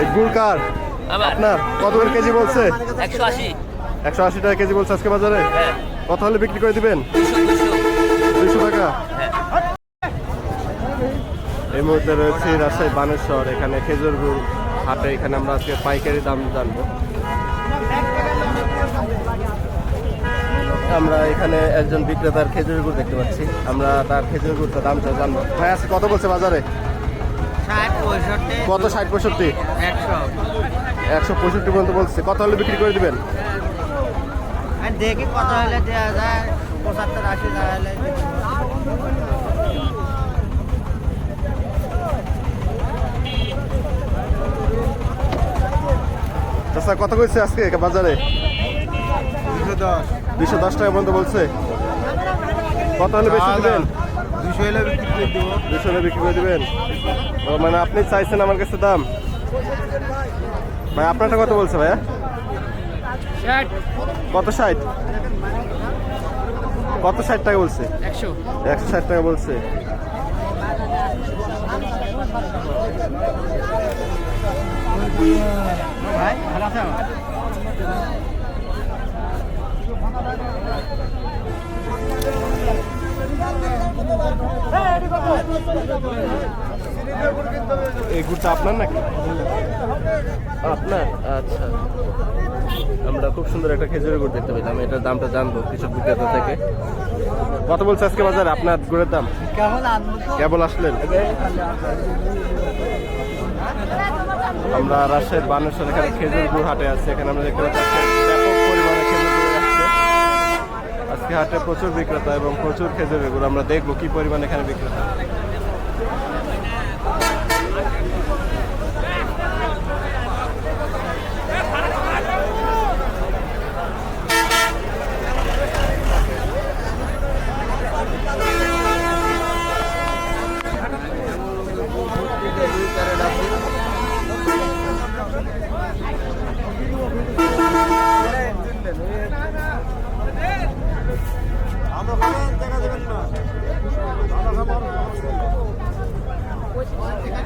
এই গুড় কার? আপনার? কত করে কেজি বলছে? একশো আশি। একশো আশি টাকা কেজি বলছে আজকে বাজারে? হ্যাঁ। কত হলে বিক্রি করে দিবেন? দুশো টাকা? হ্যাঁ। এই মুহূর্তে রয়েছে রাজশাহী বানেশ্বর এখানে খেজুর গুড় হাটে এখানে আমরা আজকে পাইকারি দাম জানব। আমরা এখানে একজন বিক্রেতার খেজুর গুড় দেখতে পাচ্ছি। আমরা তার খেজুর গুড়টা দামটা জানব। ভাই আজকে কত বলছে বাজারে? কত ষাট পঁয়ষট্টি? একশো। পঁয়ষট্টি পর্যন্ত বলছে। কত হলে বিক্রি করে দিবেন? দেখি কত হলে দেওয়া যায় পঁচাত্তর আশি হলে আচ্ছা কত কইছে আজকে বাজারে? দুশো দশ টাকা পর্যন্ত বলছে। কত হলে বেশি দিবেন? দুশো হলে বিক্রি করে দেবো। দুশো হলে বিক্রি করে দিবেন? ও মানে আপনি চাইছেন আমার কাছে দাম? ভাই আপনারটা কত বলছে ভাইয়া? কত ষাট? কত ষাট টাকা বলছে? একশো। একশো ষাট টাকা বলছে। ভাই ভালো আছে এই গুড়টা আপনার নাকি? আপনার? আচ্ছা। আমরা খুব সুন্দর একটা খেজুরের গুড় দেখতে পেলাম। এটার দামটা জানব কিছু বিক্রেতা থেকে। কত বলছে আজকে বাজারে আপনার গুড়ের দাম? কেবল আসলেন? আমরা রাজশাহীর বানেশ্বর এখানে খেজুর গুড় হাটে আছে। এখানে আমরা দেখতে পাচ্ছি আজকে হাটে প্রচুর বিক্রেতা এবং প্রচুর খেজুরের গুড় আমরা দেখবো কি পরিমাণ এখানে বিক্রেতা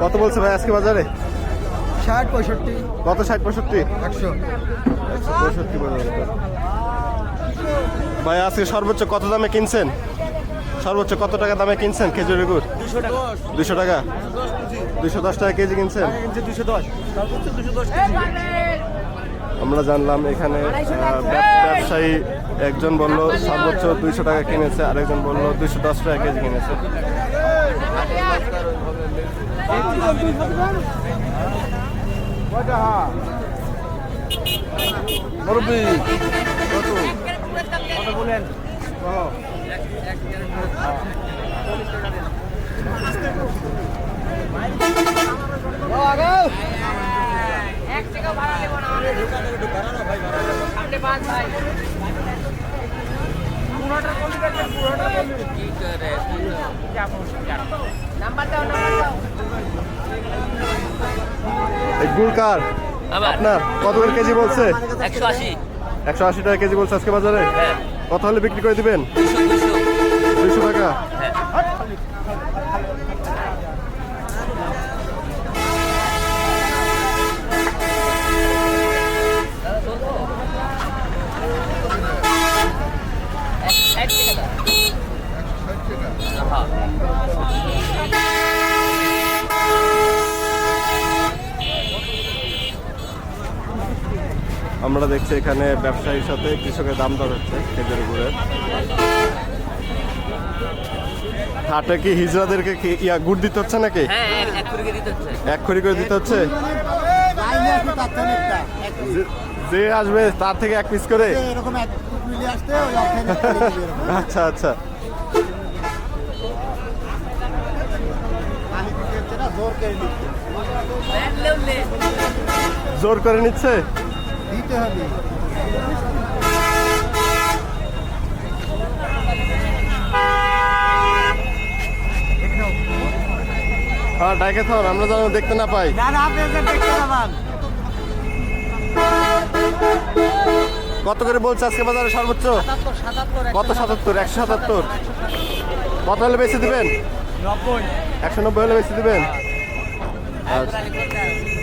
কত বলছে ভাই আজকে বাজারে? ষাট পঁয়ষট্টি। কত ষাট পঁয়ষট্টি? একশো। পঁয়ষট্টি ভাই আজকে সর্বোচ্চ কত দামে কিনছেন? সর্বোচ্চ কত টাকা দামে কিনছেন খেজুরের গুড় দুশো টাকা। দুশো দশ। টাকা কেজি কিনছেন? দুশো দশ। দুশো দশ আমরা জানলাম এখানে ব্যবসায়ী একজন বলল সর্বোচ্চ দুইশো টাকা কিনেছে, আরেকজন বলল দুইশো দশ টাকা কেজি কিনেছে। বলেন টাকা ভাড়া দেবো না সামনে পাঁচ ভাই পুরোটা কমে গেছে পুরোটা কমে কি করে যাব নাম্বার দাও নাম্বার দাও এই গুড় কার আমার আপনার কত করে কেজি বলছে? একশো আশি। একশো আশি টাকা কেজি বলছে আজকে বাজারে? হ্যাঁ। কত হলে বিক্রি করে দিবেন? দুশো টাকা। আমরা দেখছি এখানে ব্যবসায়ীর সাথে কৃষকের দাম দর হচ্ছে খেজুর গুড়ের। হাটে কি হিজড়াদেরকে কি ইয়া গুড় দিতে হচ্ছে নাকি? হ্যাঁ এক- এক খড়ি করে দিতে হচ্ছে? যে- আসবে তার থেকে এক পিস করে? আচ্ছা আচ্ছা। জোর করে নিচ্ছে? দিতে হবে। হ্যাঁ ডাকে থাকুন আমরা যেন দেখতে না পাই। কত করে বলছে আজকে বাজারে সর্বোচ্চ? কত সাতাত্তর? একশো সাতাত্তর? কত হলে বেশি দিবেন? একশো নব্বই হলে বেশি দিবেন? আচ্ছা। পাল্লা রে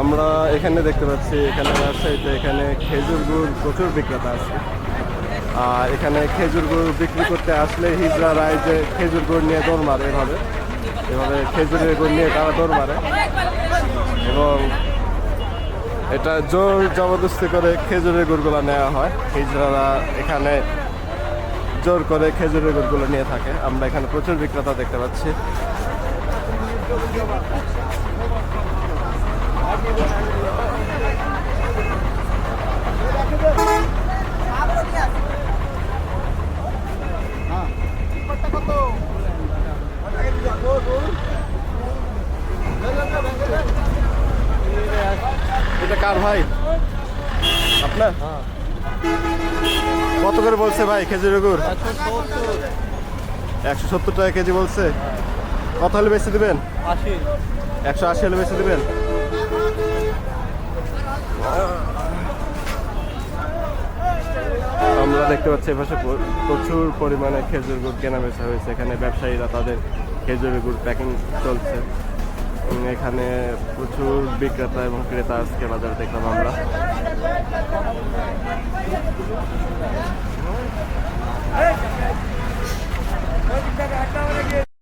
আমরা এখানে দেখতে পাচ্ছি, এখানে রাজশাহীতে এখানে খেজুর গুড় প্রচুর বিক্রেতা আছে। আর এখানে খেজুর গুড় বিক্রি করতে আসলে হিজড়ারাই যে খেজুর গুড় নিয়ে দৌড় মারে এভাবে। এভাবে খেজুরের গুড় নিয়ে তারা দৌড় মারে। এবং এটা জোর জবরদস্তি করে খেজুরের গুড়গুলো নেওয়া হয়। হিজড়ারা এখানে জোর করে খেজুরের গুড়গুলো নিয়ে থাকে। আমরা এখানে প্রচুর বিক্রেতা দেখতে পাচ্ছি। এটা কার ভাই? আপনার? কত করে বলছে ভাই খেজুরের গুড় একশো সত্তর। টাকা কেজি বলছে। কত হলে বেশি দিবেন? একশো আশি হলে বেশি দিবেন? আমরা দেখতে পাচ্ছি এপাশে প্র- প্রচুর পরিমাণে খেজুর গুড় কেনা বেচা হয়েছে। এখানে ব্যবসায়ীরা তাদের খেজুরের গুড় প্যাকিং চলছে। এখানে প্রচুর বিক্রেতা এবং ক্রেতা আজকে বাজারে দেখলাম আমরা